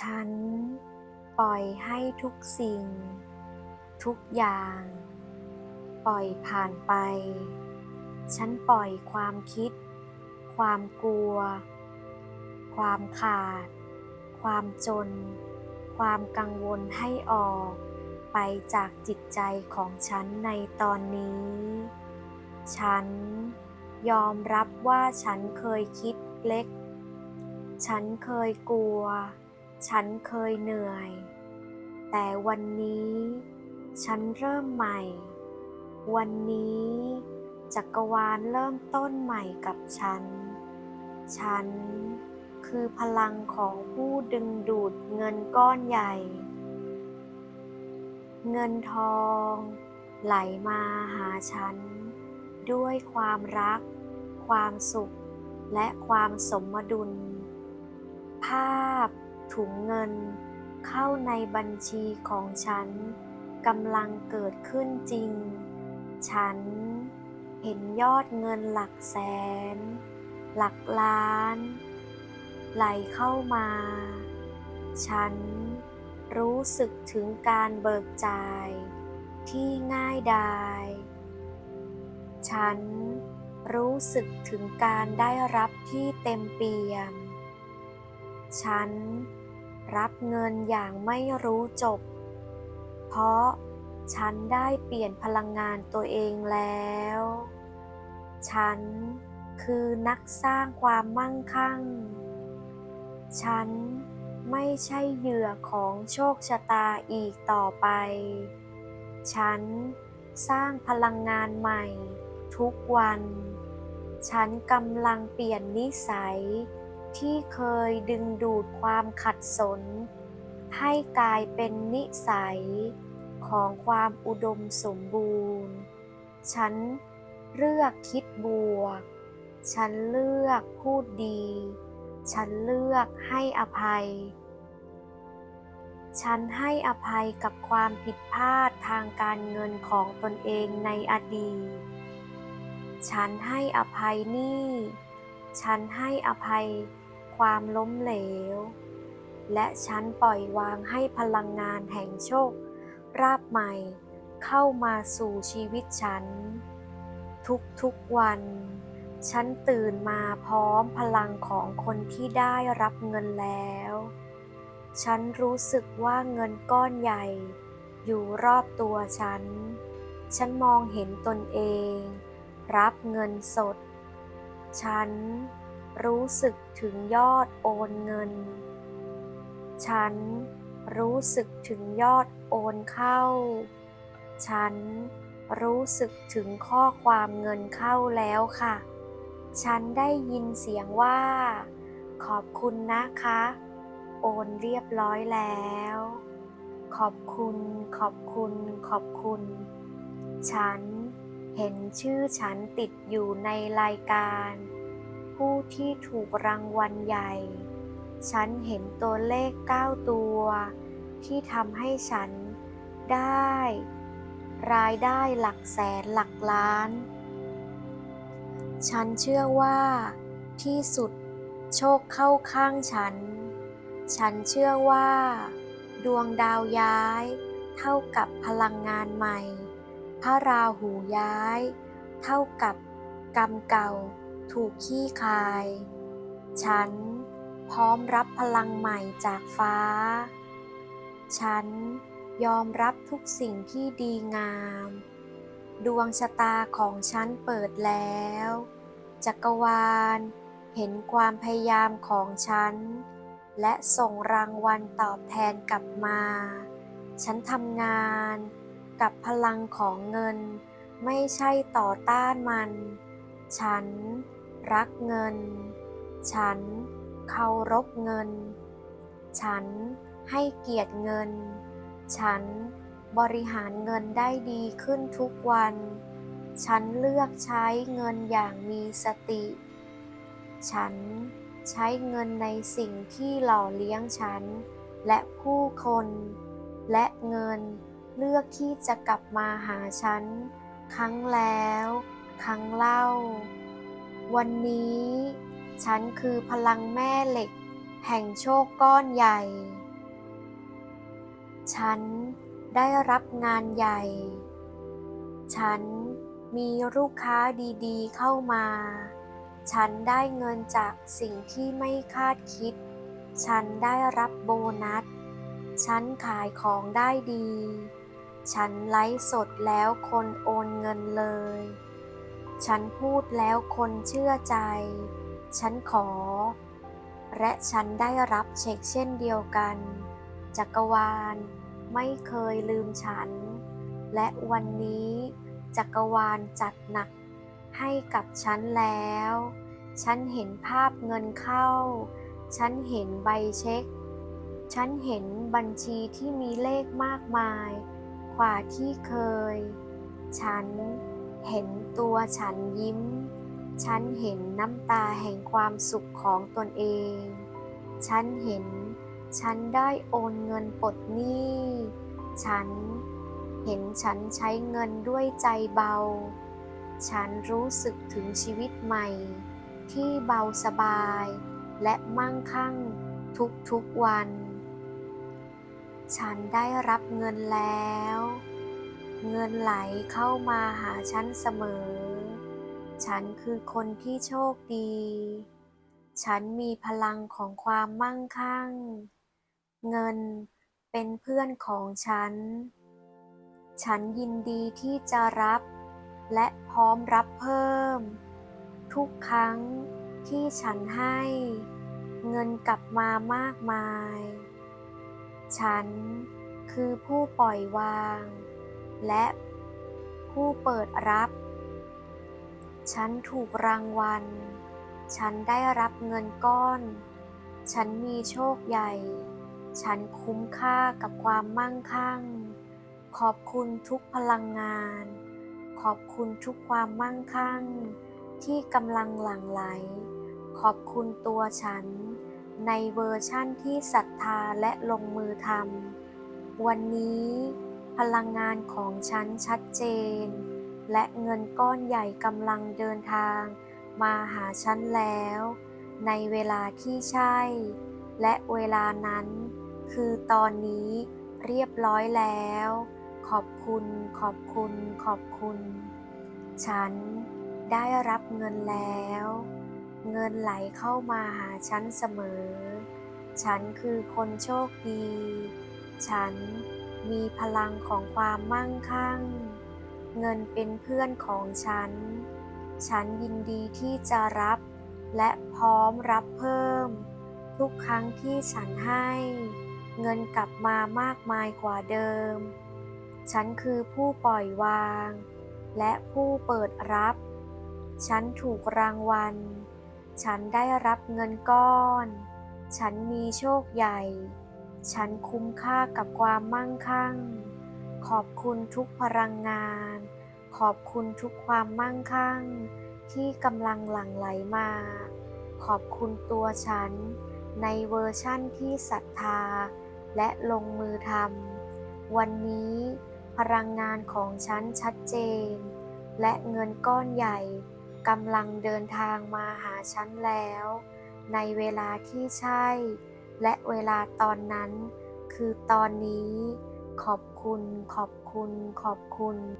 ฉันปล่อยให้ทุกสิ่ง ทุกอย่าง ปล่อยผ่านไป ฉันปล่อยความคิด ความกลัว ความขาด ความจน ความกังวลให้ออก ไปจากจิตใจของฉันในตอนนี้ ฉันยอมรับว่าฉันเคยคิดเล็ก ฉันเคยกลัว ฉันเคยเหนื่อย แต่วันนี้ ฉันเริ่มใหม่ วันนี้ จักรวาลเริ่มต้นใหม่กับฉัน ฉันคือพลังของผู้ดึงดูดเงินก้อนใหญ่ เงินทอง ไหลมาหาฉัน ด้วยความรัก ความสุข และความสมดุล ภาพ ถุงเงิน เข้าในบัญชีของฉันกำลังเกิดขึ้นจริง ฉันเห็นยอดเงินหลักแสน หลักล้าน ไหลเข้ามา ฉันรู้สึกถึงการเบิกจ่าย ที่ง่ายดาย ฉันรู้สึกถึงการได้รับที่เต็มเปี่ยม ฉัน รับเงินอย่างไม่รู้จบ เพราะฉันได้เปลี่ยนพลังงานตัวเองแล้ว ฉันคือนักสร้างความมั่งคั่ง ฉันไม่ใช่เหยื่อของโชคชะตาอีกต่อไป ฉันสร้างพลังงานใหม่ทุกวัน ฉันกำลังเปลี่ยนนิสัย ที่เคยดึงดูดความขัดสน ให้กลายเป็นนิสัยของความอุดมสมบูรณ์ ฉันเลือกคิดบวก ฉันเลือกพูดดี ฉันเลือกให้อภัย ฉันให้อภัยกับความผิดพลาดทางการเงินของตนเองในอดีต ฉันให้อภัยหนี้ฉันให้อภัย ความล้มเหลว และฉันปล่อยวางให้พลังงานแห่งโชค ราบใหม่เข้ามาสู่ชีวิตฉัน ทุกๆวัน ฉันตื่นมาพร้อมพลังของคนที่ได้รับเงินแล้ว ฉันรู้สึกว่าเงินก้อนใหญ่ อยู่รอบตัวฉัน ฉันมองเห็นตนเอง รับเงินสด ฉัน รู้สึกถึงยอดโอนเงิน ฉันรู้สึกถึงยอดโอนเข้า ฉันรู้สึกถึงข้อความเงินเข้าแล้วค่ะ ฉันได้ยินเสียงว่า ขอบคุณนะคะ โอนเรียบร้อยแล้ว ขอบคุณ ขอบคุณ ขอบคุณ ฉันเห็นชื่อฉันติดอยู่ในรายการ ผู้ที่ถูกรางวัลใหญ่ ฉันเห็นตัวเลข 9 ตัว ที่ทำให้ฉันได้ รายได้หลักแสนหลักล้าน ฉันเชื่อว่าที่สุดโชคเข้าข้างฉัน ฉันเชื่อว่า ดวงดาวย้าย เท่ากับพลังงานใหม่ พระราหูย้าย เท่ากับกรรมเก่า ถูกขี้คาย ฉันพร้อมรับพลังใหม่จากฟ้า ฉันยอมรับทุกสิ่งที่ดีงาม ดวงชะตาของฉันเปิดแล้ว จักรวาลเห็นความพยายามของฉัน และส่งรางวัลตอบแทนกลับมา ฉันทำงานกับพลังของเงิน ไม่ใช่ต่อต้านมัน ฉัน รักเงิน ฉันเคารพเงิน ฉันให้เกียรติเงิน ฉันบริหารเงินได้ดีขึ้นทุกวัน ฉันเลือกใช้เงินอย่างมีสติ ฉันใช้เงินในสิ่งที่หล่อเลี้ยงฉัน และผู้คน และเงินเลือกที่จะกลับมาหาฉัน ครั้งแล้ว ครั้งเล่า วันนี้ ฉันคือพลังแม่เหล็ก แห่งโชคก้อนใหญ่ ฉันได้รับงานใหญ่ ฉันมีลูกค้าดีๆ เข้ามา ฉันได้เงินจากสิ่งที่ไม่คาดคิด ฉันได้รับโบนัส ฉันขายของได้ดี ฉันไลฟ์สดแล้วคนโอนเงินเลย ฉันพูดแล้วคนเชื่อใจ ฉันขอ และฉันได้รับเช็คเช่นเดียวกัน จักรวาลไม่เคยลืมฉัน และวันนี้จักรวาลจัดหนักให้กับฉันแล้ว ฉันเห็นภาพเงินเข้า ฉันเห็นใบเช็ค ฉันเห็นบัญชีที่มีเลขมากมาย กว่าที่เคย ฉัน เห็นตัวฉันยิ้ม ฉันเห็นน้ำตาแห่งความสุขของตนเอง ฉันเห็น ฉันได้โอนเงินปลดหนี้ ฉัน เห็นฉันใช้เงินด้วยใจเบา ฉันรู้สึกถึงชีวิตใหม่ ที่เบาสบาย และมั่งคั่งทุกๆวัน ฉันได้รับเงินแล้ว เงินไหลเข้ามาหาฉันเสมอ ฉันคือคนที่โชคดี ฉันมีพลังของความมั่งคั่ง เงินเป็นเพื่อนของฉัน ฉันยินดีที่จะรับ และพร้อมรับเพิ่ม ทุกครั้งที่ฉันให้ เงินกลับมามากมาย ฉันคือผู้ปล่อยวาง และผู้เปิดรับ ฉันถูกรางวัล ฉันได้รับเงินก้อน ฉันมีโชคใหญ่ ฉันคุ้มค่ากับความมั่งคั่ง ขอบคุณทุกพลังงาน ขอบคุณทุกความมั่งคั่ง ที่กำลังหลั่งไหล ขอบคุณตัวฉัน ในเวอร์ชั่นที่ศรัทธาและลงมือทำวันนี้ พลังงานของฉันชัดเจน และเงินก้อนใหญ่กำลังเดินทาง มาหาฉันแล้ว ในเวลาที่ใช่ และเวลานั้น คือตอนนี้เรียบร้อยแล้ว ขอบคุณ ขอบคุณ ขอบคุณ ฉันได้รับเงินแล้ว เงินไหลเข้ามาหาฉันเสมอ ฉันคือคนโชคดี ฉัน มีพลังของความมั่งคั่ง เงินเป็นเพื่อนของฉัน ฉันยินดีที่จะรับ และพร้อมรับเพิ่ม ทุกครั้งที่ฉันให้ เงินกลับมามากมายกว่าเดิม ฉันคือผู้ปล่อยวาง และผู้เปิดรับ ฉันถูกรางวัล ฉันได้รับเงินก้อน ฉันมีโชคใหญ่ ฉันคุ้มค่ากับความมั่งคั่ง ขอบคุณทุกพลังงาน ขอบคุณทุกความมั่งคั่ง ที่กำลังหลั่งไหลมา ขอบคุณตัวฉัน ในเวอร์ชั่นที่ศรัทธา และลงมือทำ วันนี้พลังงานของฉันชัดเจน และเงินก้อนใหญ่กำลังเดินทางมาหาฉันแล้ว ในเวลาที่ใช่ และเวลาตอนนั้น คือตอนนี้ ขอบคุณ ขอบคุณ ขอบคุณ